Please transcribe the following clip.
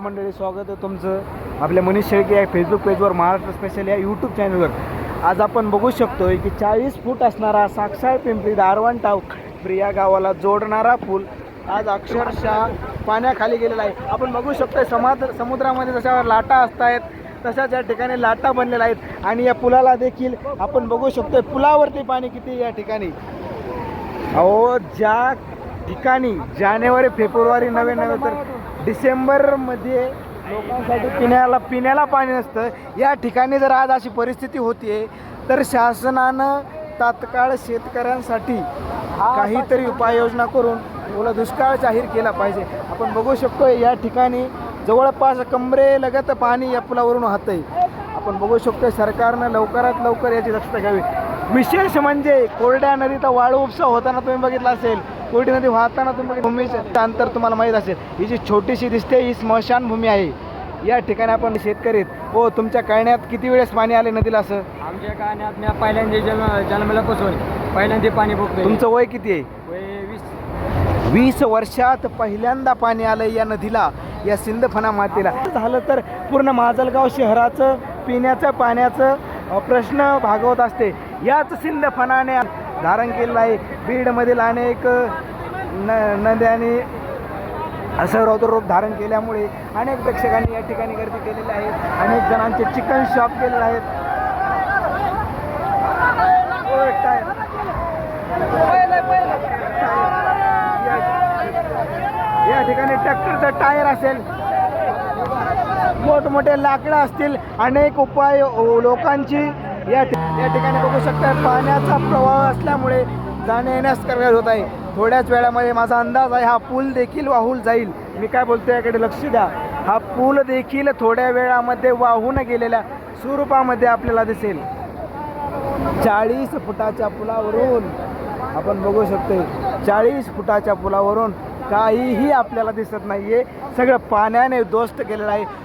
मंडळी स्वागत आहे तुमचं. आपल्या मनीष शेळके या फेसबुक पेजवर महाराष्ट्र स्पेशल या यूट्यूब चॅनलवर आज आपण बघू शकतोय की चाळीस फूट असणारा साक्षाळ पिंपरी दारवण टाव प्रिया गावाला जोडणारा पूल आज अक्षरशः पाण्याखाली गेलेला आहे. आपण बघू शकतोय समाज समुद्रामध्ये जशा लाटा असतायत तशाच या ठिकाणी लाटा बनलेल्या आहेत. आणि या पुलाला देखील आपण बघू शकतोय पुलावरती पाणी किती या ठिकाणी. अहो ज्या ठिकाणी जानेवारी फेब्रुवारी नवे नवे तर डिसेंबरमध्ये लोकांसाठी पिण्याला पिण्याला पाणी नसतं. या ठिकाणी जर आज अशी परिस्थिती होतीये तर शासनानं तात्काळ शेतकऱ्यांसाठी काहीतरी उपाययोजना करून ओला दुष्काळ जाहीर केला पाहिजे. आपण बघू शकतो या ठिकाणी जवळपास कमरे लगत पाणी या पुलावरून वाहत आहे आपण बघू शकतो सरकारनं लवकरात लवकर याची दक्षता घ्यावी. विशेष म्हणजे कोरड्या नदीचा वाळू उपसा होताना तुम्ही बघितला असेल कोरडी नदी वाहताना तुम्ही भूमीचं अंतर तुम्हाला माहीत असेल. ही जी छोटीशी दिसते ही स्मशानभूमी आहे. या ठिकाणी आपण शेतकरी. हो तुमच्या कळण्यात किती वेळेस पाणी आले नदीला असं? आमच्या कानात मी पहिल्यांदा जन्म जन्मल्यापासून पहिल्यांदा पाणी बघतोय तुमचं वय किती आहे? वय वीस. वीस वर्षात पहिल्यांदा पाणी आलं या नदीला या सिंदफणा मातेला. झालं तर पूर्ण माजलगाव शहराचं पिण्याचं पाण्याचं प्रश्न भागवत असते. याच सिंदफणाने धारण केलेलं आहे. बीडमधील अनेक न नद्यांनी असं रौद्ररूप धारण केल्यामुळे अनेक प्रेक्षकांनी या ठिकाणी गर्दी केलेली आहे. अनेक जणांचे चिकन शॉप केलेले आहेत. टायर. या- या ठिकाणी ट्रॅक्टरचं टायर असेल. मोठमोठे लाकडं असतील. अनेक उपाय लोकांची या या ठिकाणी बघू शकता पाण्याचा प्रवाह असल्यामुळे जाण्या येण्यास करण्यात होत आहे. थोड्याच वेळामध्ये माझा अंदाज आहे हा पूल देखील वाहून जाईल. मी काय बोलतो याकडे लक्ष द्या. हा पूल देखील थोड्या वेळामध्ये वाहून गेलेल्या स्वरूपामध्ये आपल्याला दिसेल. चाळीस फुटाच्या पुलावरून आपण बघू शकतो चाळीस फुटाच्या पुलावरून काहीही आपल्याला दिसत नाहीये. सगळं पाण्याने दोस्त केलेलं आहे.